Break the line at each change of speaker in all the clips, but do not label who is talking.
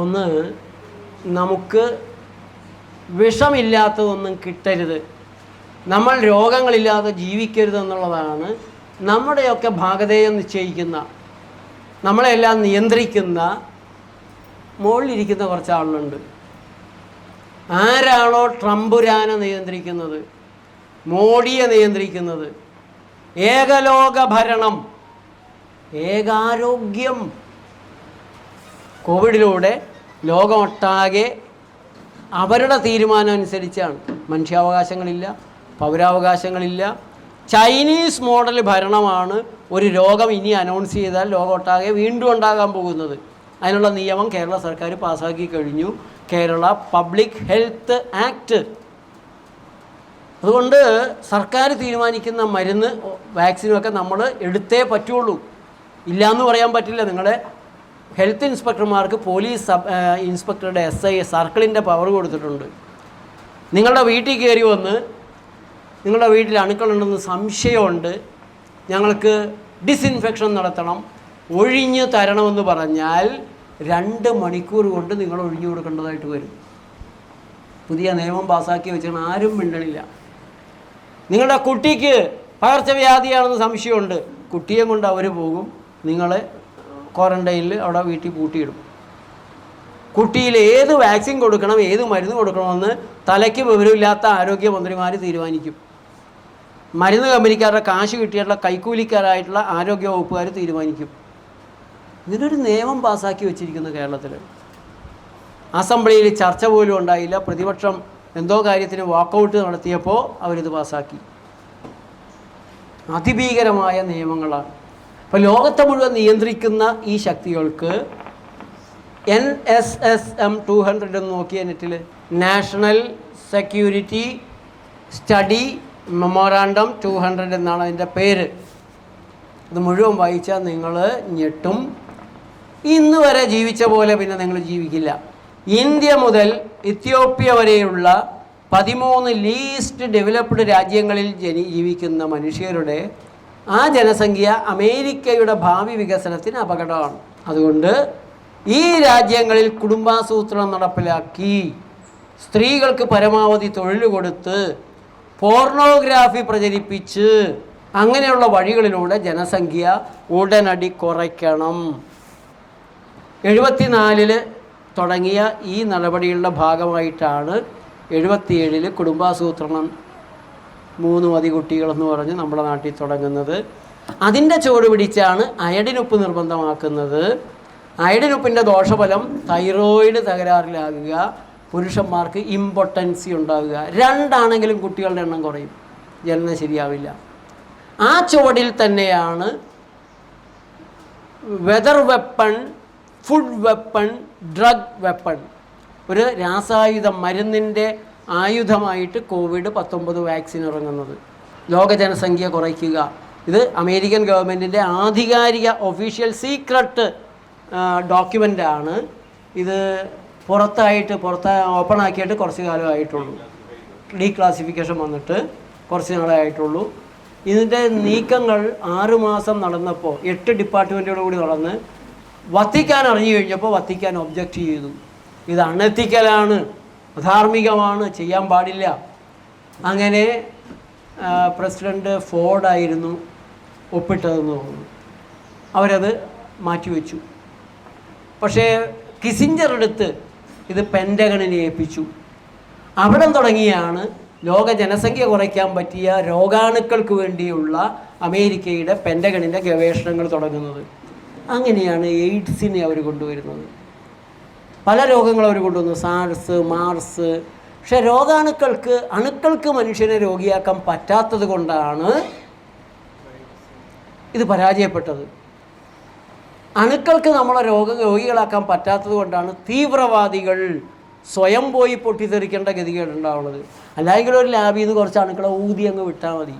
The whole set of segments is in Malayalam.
ഒന്ന് നമുക്ക് വിഷമില്ലാത്തതൊന്നും കിട്ടരുത്. നമ്മൾ രോഗങ്ങളില്ലാതെ ജീവിക്കരുത് എന്നുള്ളതാണ് നമ്മുടെയൊക്കെ ഭാഗതേയം നിശ്ചയിക്കുന്ന നമ്മളെല്ലാം നിയന്ത്രിക്കുന്ന മുകളിലിരിക്കുന്ന കുറച്ച് ആളുണ്ട് ആരാണോ ട്രംപുരാനെ നിയന്ത്രിക്കുന്നത്? മോഡിയെ നിയന്ത്രിക്കുന്നത്? ഏകലോക ഭരണം ഏകാരോഗ്യം കോവിഡിലൂടെ ലോകമൊട്ടാകെ അവരുടെ തീരുമാനം അനുസരിച്ചാണ്. മനുഷ്യാവകാശങ്ങളില്ല പൗരാവകാശങ്ങളില്ല. ചൈനീസ് മോഡൽ ഭരണമാണ് ഒരു രോഗം ഇനി അനൗൺസ് ചെയ്താൽ ലോകമൊട്ടാകെ വീണ്ടും ഉണ്ടാകാൻ പോകുന്നത്. അതിനുള്ള നിയമം കേരള സർക്കാർ പാസ്സാക്കി കഴിഞ്ഞു. കേരള പബ്ലിക് ഹെൽത്ത് ആക്ട് അതുകൊണ്ട് സർക്കാർ തീരുമാനിക്കുന്ന മരുന്ന് വാക്സിനുമൊക്കെ നമ്മൾ എടുത്തേ പറ്റുള്ളൂ. ഇല്ലയെന്ന് പറയാൻ പറ്റില്ല. നിങ്ങളെ ഹെൽത്ത് ഇൻസ്പെക്ടർമാർക്ക് പോലീസ് സബ് ഇൻസ്പെക്ടറുടെ എസ് ഐ സർക്കിളിന്റെ പവർ കൊടുത്തിട്ടുണ്ട്. നിങ്ങളുടെ വീട്ടിൽ കയറി വന്ന് നിങ്ങളുടെ വീട്ടിൽ അണുക്കളുണ്ടെന്ന് സംശയമുണ്ട് ഞങ്ങൾക്ക് ഡിസ്ഇൻഫെക്ഷൻ നടത്തണം ഒഴിഞ്ഞു തരണമെന്ന് പറഞ്ഞാൽ രണ്ട് മണിക്കൂർ കൊണ്ട് നിങ്ങൾ ഒഴിഞ്ഞു കൊടുക്കേണ്ടതായിട്ട് വരും. പുതിയ നിയമം പാസ്സാക്കി വെച്ചാൽ ആരും മിണ്ടണില്ല. നിങ്ങളുടെ കുട്ടിക്ക് പകർച്ചവ്യാധിയാണെന്ന് സംശയമുണ്ട് കുട്ടിയെ കൊണ്ട് അവർ പോകും നിങ്ങളെ ക്വാറന്റൈനിൽ അവിടെ വീട്ടിൽ പൂട്ടിയിടും കുട്ടിയിൽ ഏത് വാക്സിൻ കൊടുക്കണം ഏത് മരുന്ന് കൊടുക്കണമെന്ന് തലയ്ക്ക് വിവരമില്ലാത്ത ആരോഗ്യമന്ത്രിമാർ തീരുമാനിക്കും. മരുന്ന് കമ്പനിക്കാരുടെ കാശ് കിട്ടിയിട്ടുള്ള കൈക്കൂലിക്കാരായിട്ടുള്ള ആരോഗ്യ വകുപ്പുകാർ തീരുമാനിക്കും. ഇതിനൊരു നിയമം പാസ്സാക്കി വെച്ചിരിക്കുന്നു കേരളത്തിൽ അസംബ്ലിയിൽ ചർച്ച പോലും ഉണ്ടായില്ല. പ്രതിപക്ഷം എന്തോ കാര്യത്തിന് വാക്കൗട്ട് നടത്തിയപ്പോൾ അവരിത് പാസ്സാക്കി അതിഭീകരമായ നിയമങ്ങളാണ്. അപ്പോൾ ലോകത്തെ മുഴുവൻ നിയന്ത്രിക്കുന്ന ഈ ശക്തികൾക്ക് N S S M two hundred എന്ന് നോക്കിയ നെറ്റിൽ national security study memorandum two hundred എന്നാണ് അതിന്റെ പേര്. ഇത് മുഴുവൻ വായിച്ചാൽ നിങ്ങൾ ഞെട്ടും. ഇന്ന് വരെ ജീവിച്ച പോലെ പിന്നെ നിങ്ങൾ ജീവിക്കില്ല. ഇന്ത്യ മുതൽ ഇത്യോപ്യ വരെയുള്ള പതിമൂന്ന് ലീസ്റ്റ് ഡെവലപ്ഡ് രാജ്യങ്ങളിൽ ജനി ജീവിക്കുന്ന മനുഷ്യരുടെ ആ ജനസംഖ്യ അമേരിക്കയുടെ ഭാവി വികസനത്തിന് അപകടമാണ്. അതുകൊണ്ട് ഈ രാജ്യങ്ങളിൽ കുടുംബാസൂത്രണം നടപ്പിലാക്കി സ്ത്രീകൾക്ക് പരമാവധി തൊഴിൽ കൊടുത്ത് പോർണോഗ്രാഫി പ്രചരിപ്പിച്ച് അങ്ങനെയുള്ള വഴികളിലൂടെ ജനസംഖ്യ ഉടനടി കുറയ്ക്കണം. എഴുപത്തിനാലിൽ തുടങ്ങിയ ഈ നടപടികളുടെ ഭാഗമായിട്ടാണ് എഴുപത്തിയേഴിൽ കുടുംബാസൂത്രണം മൂന്ന് മതി കുട്ടികളെന്ന് പറഞ്ഞ് നമ്മുടെ നാട്ടിൽ തുടങ്ങുന്നത്. അതിന്റെ ചുവട് പിടിച്ചാണ് അയഡിനുപ്പ് നിർബന്ധമാക്കുന്നത്. അയഡിനുപ്പിന്റെ ദോഷഫലം തൈറോയിഡ് തകരാറിലാകുക പുരുഷന്മാർക്ക് ഇമ്പോർട്ടൻസി ഉണ്ടാകുക. രണ്ടാണെങ്കിലും കുട്ടികളുടെ എണ്ണം കുറയും. ജനനം ശരിയാവില്ല. ആ ചുവടിൽ തന്നെയാണ് weather weapon food weapon drug weapon ഒരു രാസായുധ മരുന്നിന്റെ ആയുധമായിട്ട് കോവിഡ് പത്തൊമ്പത് വാക്സിൻ ഇറങ്ങുന്നത്. ലോക ജനസംഖ്യ കുറയ്ക്കുക. ഇത് അമേരിക്കൻ ഗവൺമെന്റിന്റെ ആധികാരിക ഒഫീഷ്യൽ സീക്രട്ട് ഡോക്യുമെന്റാണ് ഇത് പുറത്തായിട്ട് പുറത്ത് ഓപ്പൺ ആക്കിയിട്ട് കുറച്ച് കാലമായിട്ടുള്ളൂ. ഡീക്ലാസിഫിക്കേഷൻ വന്നിട്ട് കുറച്ച് നാളായിട്ടുള്ളൂ. ഇതിന്റെ നീക്കങ്ങൾ ആറുമാസം നടന്നപ്പോൾ എട്ട് ഡിപ്പാർട്ട്മെന്റോട് കൂടി നടന്ന് വത്തിക്കാൻ അറിഞ്ഞു കഴിഞ്ഞപ്പോൾ വത്തിക്കാൻ ഒബ്ജക്റ്റ് ചെയ്തു. ഇത് അണെത്തിക്കലാണ് അധാർമികമാണ് ചെയ്യാൻ പാടില്ല. അങ്ങനെ പ്രസിഡന്റ് ഫോർഡായിരുന്നു ഒപ്പിട്ടതെന്ന് തോന്നുന്നു. അവരത് മാറ്റിവെച്ചു. പക്ഷേ കിസിഞ്ചർ എടുത്ത് ഇത് പെന്റഗണിനെ ഏൽപ്പിച്ചു. അവിടെ തുടങ്ങിയാണ് ലോക ജനസംഖ്യ കുറയ്ക്കാൻ പറ്റിയ രോഗാണുക്കൾക്ക് വേണ്ടിയുള്ള അമേരിക്കയുടെ പെന്റഗണിന്റെ ഗവേഷണങ്ങൾ തുടങ്ങുന്നത്. അങ്ങനെയാണ് എയ്ഡ്സിനെ അവർ കൊണ്ടുവരുന്നത്. പല രോഗങ്ങൾ അവർ കൊണ്ടുവന്നു. സാർസ് മാർസ് പക്ഷെ രോഗാണുക്കൾക്ക് അണുക്കൾക്ക് മനുഷ്യനെ രോഗിയാക്കാൻ പറ്റാത്തത് കൊണ്ടാണ് ഇത് പരാജയപ്പെട്ടത്. അണുക്കൾക്ക് നമ്മളെ രോഗ രോഗികളാക്കാൻ പറ്റാത്തത് കൊണ്ടാണ് തീവ്രവാദികൾ സ്വയം പോയി പൊട്ടിത്തെറിക്കേണ്ട ഗതികേടുണ്ടാവുന്നത് അല്ലെങ്കിൽ ഒരു ലാബിൽ നിന്ന് കുറച്ച് അണുക്കളെ ഊതി അങ്ങ് വിട്ടാൽ മതി.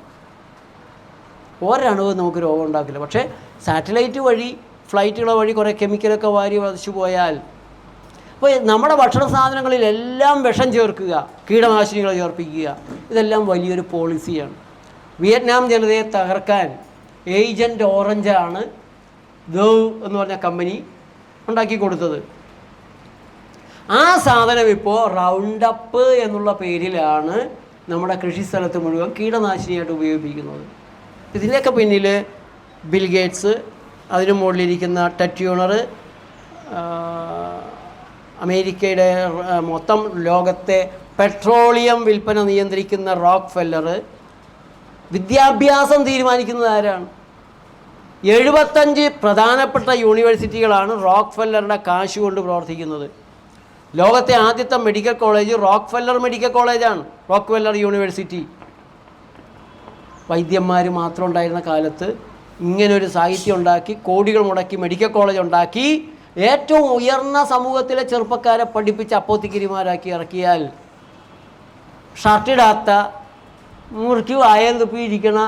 ഒരണുവും നമുക്ക് രോഗം ഉണ്ടാക്കില്ല. പക്ഷേ സാറ്റലൈറ്റ് വഴി ഫ്ലൈറ്റുകളെ വഴി കുറേ കെമിക്കലൊക്കെ വാരി വധിച്ചു പോയാൽ അപ്പോൾ നമ്മുടെ ഭക്ഷണ സാധനങ്ങളിലെല്ലാം വിഷം ചേർക്കുക കീടനാശിനികൾ ചേർപ്പിക്കുക ഇതെല്ലാം വലിയൊരു പോളിസിയാണ്. വിയറ്റ്നാം ജനതയെ തകർക്കാൻ ഏജന്റ് ഓറഞ്ചാണ് ദവ് എന്ന് പറഞ്ഞ കമ്പനി ഉണ്ടാക്കി കൊടുത്തത്. ആ സാധനം ഇപ്പോൾ റൗണ്ട് അപ്പ് എന്നുള്ള പേരിലാണ് നമ്മുടെ കൃഷി സ്ഥലത്ത് മുഴുവൻ കീടനാശിനിയായിട്ട് ഉപയോഗിക്കുന്നത്. ഇതിന്റെയൊക്കെ പിന്നിൽ ബിൽ ഗേറ്റ്സ് അതിനു മുകളിലിരിക്കുന്ന ടെറ്റ്യൂണർ അമേരിക്കയുടെ മൊത്തം ലോകത്തെ പെട്രോളിയം വിൽപ്പന നിയന്ത്രിക്കുന്ന റോക്ക് ഫെല്ലർ വിദ്യാഭ്യാസം തീരുമാനിക്കുന്നത് ആരാണ്? എഴുപത്തഞ്ച് പ്രധാനപ്പെട്ട യൂണിവേഴ്സിറ്റികളാണ് റോക്ക് ഫെല്ലറുടെ കാശ് കൊണ്ട് പ്രവർത്തിക്കുന്നത്. ലോകത്തെ ആദ്യത്തെ medical college Rockefeller medical കോളേജാണ് റോക്ക് ഫെല്ലർ യൂണിവേഴ്സിറ്റി. വൈദ്യന്മാർ മാത്രം ഉണ്ടായിരുന്ന കാലത്ത് ഇങ്ങനൊരു സാഹിത്യം ഉണ്ടാക്കി കോടികൾ മുടക്കി മെഡിക്കൽ കോളേജ് ഉണ്ടാക്കി ഏറ്റവും ഉയർന്ന സമൂഹത്തിലെ ചെറുപ്പക്കാരെ പഠിപ്പിച്ച് അപ്പോത്തിക്കിരിമാരാക്കി ഇറക്കിയാൽ ഷർട്ടിടാത്ത മുറുക്കി വായം തുപ്പി ഇരിക്കണ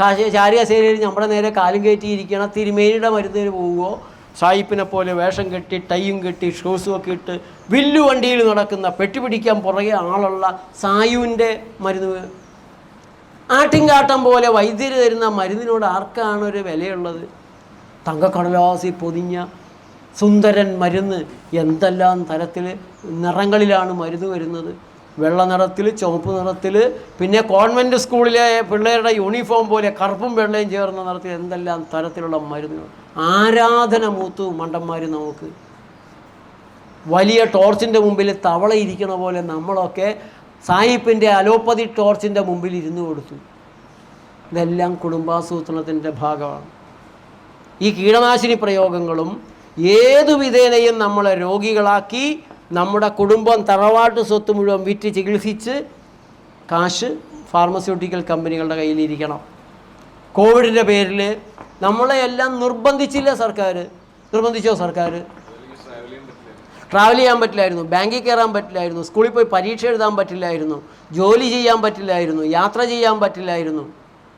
കാശ നമ്മുടെ നേരെ കാലും കയറ്റിയിരിക്കണ തിരുമേനിയുടെ മരുന്നിന് പോവുകയോ സായിപ്പിനെ പോലെ വേഷം കെട്ടി ടൈയും കെട്ടി ഷൂസും ഒക്കെ ഇട്ട് വില്ലു വണ്ടിയിൽ നടക്കുന്ന പെട്ടിപിടിക്കാൻ പുറകെ ആളുള്ള സായുവിന്റെ മരുന്ന് ആട്ടിൻകാട്ടം പോലെ വൈദ്യര് തരുന്ന മരുന്നിനോട് ആർക്കാണ് ഒരു വിലയുള്ളത്? തങ്കക്കടലാസി പൊതിഞ്ഞ സുന്ദരൻ മരുന്ന് എന്തെല്ലാം തരത്തിൽ നിറങ്ങളിലാണ് മരുന്ന് വരുന്നത്? വെള്ള നിറത്തിൽ ചുവപ്പ് നിറത്തിൽ പിന്നെ കോൺവെന്റ് സ്കൂളിലെ പിള്ളേരുടെ യൂണിഫോം പോലെ കറുപ്പും വെള്ളയും ചേർന്ന നിറത്തിൽ എന്തെല്ലാം തരത്തിലുള്ള മരുന്നുകൾ? ആരാധന മൂത്തു മണ്ടന്മാർ നമുക്ക്. വലിയ ടോർച്ചിന്റെ മുമ്പിൽ തവള ഇരിക്കണ പോലെ നമ്മളൊക്കെ സായിപ്പിന്റെ അലോപ്പതി ടോർച്ചിന്റെ മുമ്പിൽ ഇരുന്ന് കൊടുത്തു. ഇതെല്ലാം കുടുംബാസൂത്രണത്തിന്റെ ഭാഗമാണ്. ഈ കീടനാശിനി പ്രയോഗങ്ങളും ഏതു വിധേനയും നമ്മളെ രോഗികളാക്കി നമ്മുടെ കുടുംബം തറവാട്ട് സ്വത്ത് മുഴുവൻ വിറ്റ് ചികിത്സിച്ച് കാശ് ഫാർമസ്യൂട്ടിക്കൽ കമ്പനികളുടെ കയ്യിലിരിക്കണം. കോവിഡിന്റെ പേരിൽ നമ്മളെ എല്ലാം നിർബന്ധിച്ചില്ല സർക്കാർ നിർബന്ധിച്ചോ സർക്കാർ ട്രാവൽ ചെയ്യാൻ പറ്റില്ലായിരുന്നു ബാങ്കിൽ കയറാൻ പറ്റില്ലായിരുന്നു സ്കൂളിൽ പോയി പരീക്ഷ എഴുതാൻ പറ്റില്ലായിരുന്നു ജോലി ചെയ്യാൻ പറ്റില്ലായിരുന്നു യാത്ര ചെയ്യാൻ പറ്റില്ലായിരുന്നു.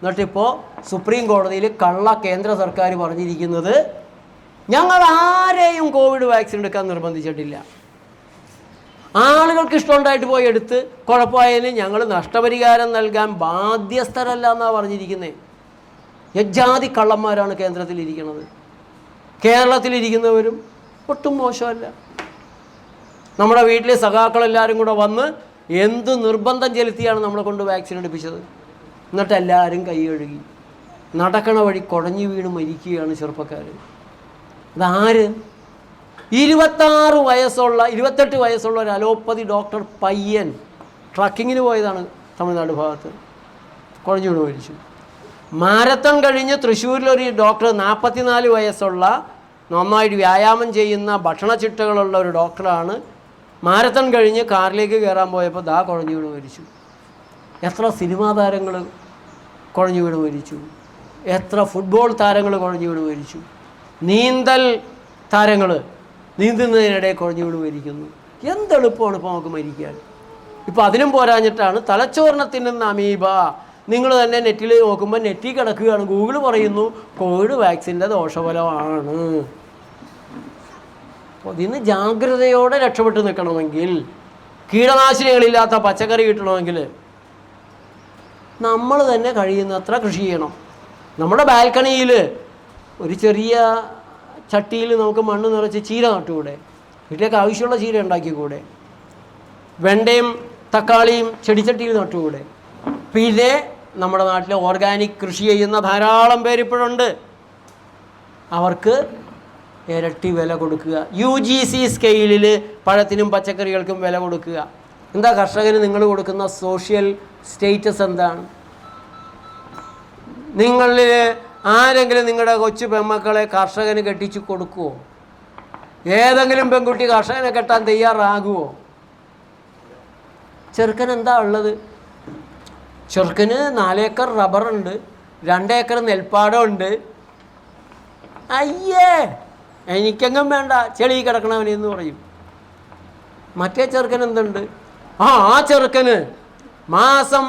എന്നിട്ടിപ്പോൾ സുപ്രീം കോടതിയിൽ കള്ള കേന്ദ്ര സർക്കാർ പറഞ്ഞിരിക്കുന്നത് ഞങ്ങൾ ആരെയും കോവിഡ് വാക്സിൻ എടുക്കാൻ നിർബന്ധിച്ചിട്ടില്ല. ആളുകൾക്ക് ഇഷ്ടമുണ്ടായിട്ട് പോയി എടുത്ത് കുഴപ്പമായതിന് ഞങ്ങൾ നഷ്ടപരിഹാരം നൽകാൻ ബാധ്യസ്ഥരല്ല എന്നാണ് പറഞ്ഞിരിക്കുന്നത് യജ്ജാതി കള്ളന്മാരാണ് കേന്ദ്രത്തിലിരിക്കുന്നത് കേരളത്തിലിരിക്കുന്നവരും ഒട്ടും മോശമല്ല. നമ്മുടെ വീട്ടിലെ സഖാക്കളെല്ലാവരും കൂടെ വന്ന് എന്ത് നിർബന്ധം ചെലുത്തിയാണ് നമ്മളെ കൊണ്ട് വാക്സിൻ എടുപ്പിച്ചത്? എന്നിട്ട് എല്ലാവരും കൈ കഴുകി. നടക്കണ വഴി കുഴഞ്ഞു വീണ് മരിക്കുകയാണ് ചെറുപ്പക്കാർ അതാര് ഇരുപത്താറ് വയസ്സുള്ള ഇരുപത്തെട്ട് വയസ്സുള്ള ഒരു അലോപ്പതി ഡോക്ടർ പയ്യൻ ട്രക്കിങ്ങിന് പോയതാണ് തമിഴ്നാട് ഭാഗത്ത്. കുഴഞ്ഞു വീണ് മരിച്ചു. മാരത്തൺ കഴിഞ്ഞ് തൃശ്ശൂരിലൊരു ഡോക്ടർ നാൽപ്പത്തിനാല് വയസ്സുള്ള നന്നായിട്ട് വ്യായാമം ചെയ്യുന്ന ഭക്ഷണ ചിട്ടകളുള്ള ഒരു ഡോക്ടറാണ് മാരത്തൺ കഴിഞ്ഞ് കാറിലേക്ക് കയറാൻ പോയപ്പോൾ ദാ കുഴഞ്ഞു വീണ് മരിച്ചു. എത്ര സിനിമാ താരങ്ങൾ കുഴഞ്ഞു വീണ് മരിച്ചു. എത്ര ഫുട്ബോൾ താരങ്ങൾ കുഴഞ്ഞു വീണ് മരിച്ചു. നീന്തൽ താരങ്ങൾ നീന്തുന്നതിനിടെ കുഴഞ്ഞു വീണ് മരിക്കുന്നു എന്തെളുപ്പമാണ് ഇപ്പോൾ നമുക്ക് മരിക്കാൻ? ഇപ്പോൾ അതിനും പോരാഞ്ഞിട്ടാണ് തലച്ചോറിനെ അമീബ. നിങ്ങൾ തന്നെ നെറ്റിൽ നോക്കുമ്പോൾ നെറ്റിൽ കിടക്കുകയാണ്. ഗൂഗിൾ പറയുന്നു കോവിഡ് വാക്സിന്റെ ദോഷഫലമാണ്. അപ്പോൾ ഇതിന് ജാഗ്രതയോടെ രക്ഷപ്പെട്ട് നിൽക്കണമെങ്കിൽ കീടനാശിനികളില്ലാത്ത പച്ചക്കറി കിട്ടണമെങ്കിൽ നമ്മൾ തന്നെ കഴിയുന്നത്ര കൃഷി ചെയ്യണം. നമ്മുടെ ബാൽക്കണിയിൽ ഒരു ചെറിയ ചട്ടിയിൽ നമുക്ക് മണ്ണ് നിറച്ച് ചീര നട്ടുകൂടെ? വീട്ടിലേക്ക് ആവശ്യമുള്ള ചീര ഉണ്ടാക്കിക്കൂടെ? വെണ്ടയും തക്കാളിയും ചെടിച്ചട്ടിയിൽ നട്ടുകൂടെ? പിന്നെ നമ്മുടെ നാട്ടിലെ ഓർഗാനിക് കൃഷി ചെയ്യുന്ന ധാരാളം പേരിപ്പോഴുണ്ട് അവർക്ക് ഇരട്ടി വില കൊടുക്കുക. യു ജി സി സ്കെയിലിൽ പഴത്തിനും പച്ചക്കറികൾക്കും വില കൊടുക്കുക. എന്താ കർഷകന് നിങ്ങൾ കൊടുക്കുന്ന സോഷ്യൽ സ്റ്റേറ്റസ് എന്താണ്? നിങ്ങളിൽ ആരെങ്കിലും നിങ്ങളുടെ കൊച്ചു പെമ്മക്കളെ കർഷകന് കെട്ടിച്ചു കൊടുക്കുമോ ഏതെങ്കിലും പെൺകുട്ടി കർഷകനെ കെട്ടാൻ തയ്യാറാകുമോ ചെറുക്കൻ എന്താ ഉള്ളത്? ചെറുക്കന് നാലേക്കർ റബ്ബറുണ്ട് രണ്ടേക്കർ നെൽപ്പാടമുണ്ട് അയ്യേ എനിക്കെങ്ങും വേണ്ട ചെളി കിടക്കണവനെന്ന് പറയും. മറ്റേ ചെറുക്കൻ എന്തുണ്ട്? ആ ആ ചെറുക്കന് മാസം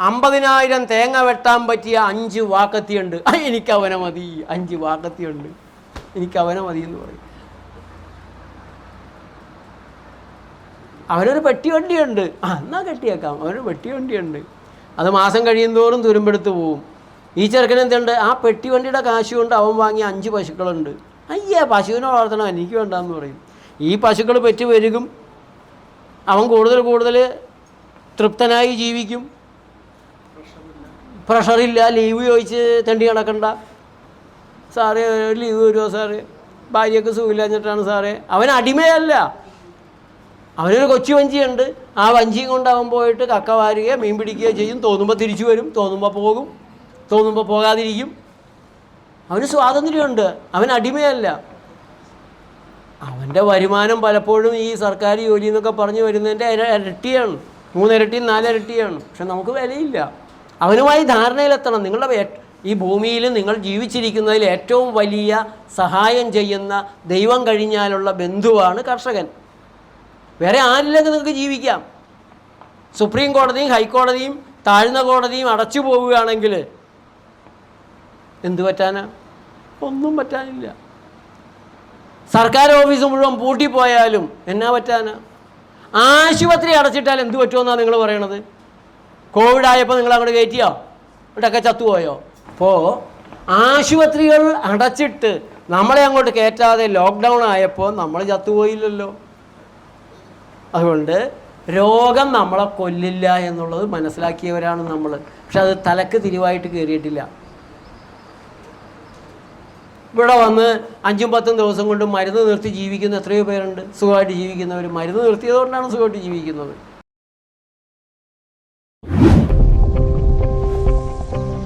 അമ്പതിനായിരം തേങ്ങ വെട്ടാൻ പറ്റിയ അഞ്ച് വാക്കത്തിയുണ്ട്. എനിക്ക് അവനെ മതി. അഞ്ച് വാക്കത്തിയുണ്ട്. എനിക്ക് അവനെ മതി എന്ന് പറയും. അവനൊരു പെട്ടി വണ്ടിയുണ്ട് ആ എന്നാ കെട്ടിയേക്കാം. അവനൊരു പെട്ടി വണ്ടിയുണ്ട് അത് മാസം കഴിയുന്തോറും തുരുമ്പെടുത്ത് പോവും. ഈ ചെറുക്കൻ എന്തുണ്ട്? ആ പെട്ടി വണ്ടിയുടെ കാശ് കൊണ്ട് അവൻ വാങ്ങിയ അഞ്ച് പശുക്കളുണ്ട്. അയ്യേ പശുവിനെ വളർത്തണം. എനിക്ക് വേണ്ടാന്ന് പറയും. ഈ പശുക്കൾ പെറ്റ് പെരുകും. അവൻ കൂടുതൽ കൂടുതൽ തൃപ്തനായി ജീവിക്കും. പ്രഷറില്ല ലീവ് ചോദിച്ച് തെണ്ടി കിടക്കണ്ട സാറേ ഒരു ലീവ് വരുമോ സാറേ? ഭാര്യയ്ക്ക് സുഖമില്ലാഞ്ഞിട്ടാണ് സാറേ. അവൻ അടിമയല്ല. അവനൊരു കൊച്ചു വഞ്ചിയുണ്ട്. ആ വഞ്ചിയും കൊണ്ട് അവൻ പോയിട്ട് കക്ക വാരുകയോ മീൻ പിടിക്കുക ചെയ്യും. തോന്നുമ്പോൾ തിരിച്ചു വരും തോന്നുമ്പോൾ പോകും തോന്നുമ്പോൾ പോകാതിരിക്കും. അവന് സ്വാതന്ത്ര്യമുണ്ട്. അവൻ അടിമയല്ല. അവന്റെ വരുമാനം പലപ്പോഴും ഈ സർക്കാർ ജോലി എന്നൊക്കെ പറഞ്ഞു വരുന്നതിന്റെ ഇര- ഇരട്ടിയാണ്. മൂന്നിരട്ടിയും നാലിരട്ടിയാണ്. പക്ഷെ നമുക്ക് വിലയില്ല. അവനുമായി ധാരണയിലെത്തണം. നിങ്ങളുടെ ഈ ഭൂമിയിൽ നിങ്ങൾ ജീവിച്ചിരിക്കുന്നതിൽ ഏറ്റവും വലിയ സഹായം ചെയ്യുന്ന ദൈവം കഴിഞ്ഞാലുള്ള ബന്ധുവാണ് കർഷകൻ. വേറെ ആരില്ലെങ്കിൽ നിങ്ങൾക്ക് ജീവിക്കാം. സുപ്രീം കോടതിയും ഹൈക്കോടതിയും താഴ്ന്ന കോടതിയും അടച്ചു പോവുകയാണെങ്കിൽ എന്തു പറ്റാനാ? ഒന്നും പറ്റാനില്ല. സർക്കാർ ഓഫീസ് മുഴുവൻ പൂട്ടിപ്പോയാലും എന്നാ പറ്റാനാ? ആശുപത്രി അടച്ചിട്ടാൽ എന്ത് പറ്റുമെന്നാണ് നിങ്ങൾ പറയണത്? കോവിഡ് ആയപ്പോൾ നിങ്ങൾ അങ്ങോട്ട് കയറ്റിയോ ഇവിടെയൊക്കെ ചത്തുപോയോ? അപ്പോൾ ആശുപത്രികൾ അടച്ചിട്ട് നമ്മളെ അങ്ങോട്ട് കയറ്റാതെ ലോക്ക്ഡൗൺ ആയപ്പോൾ നമ്മൾ ചത്തുപോയില്ലല്ലോ. അതുകൊണ്ട് രോഗം നമ്മളെ കൊല്ലില്ല എന്നുള്ളത് മനസ്സിലാക്കിയവരാണ് നമ്മൾ. പക്ഷെ അത് തലക്ക് തിരിവായിട്ട് കയറിയിട്ടില്ല ഇവിടെ വന്ന് അഞ്ചും പത്തും ദിവസം കൊണ്ട് മരുന്ന് നിർത്തി ജീവിക്കുന്ന എത്രയോ പേരുണ്ട്. സുഖമായിട്ട് ജീവിക്കുന്നവർ മരുന്ന് നിർത്തിയതുകൊണ്ടാണ് സുഖമായിട്ട് ജീവിക്കുന്നത്.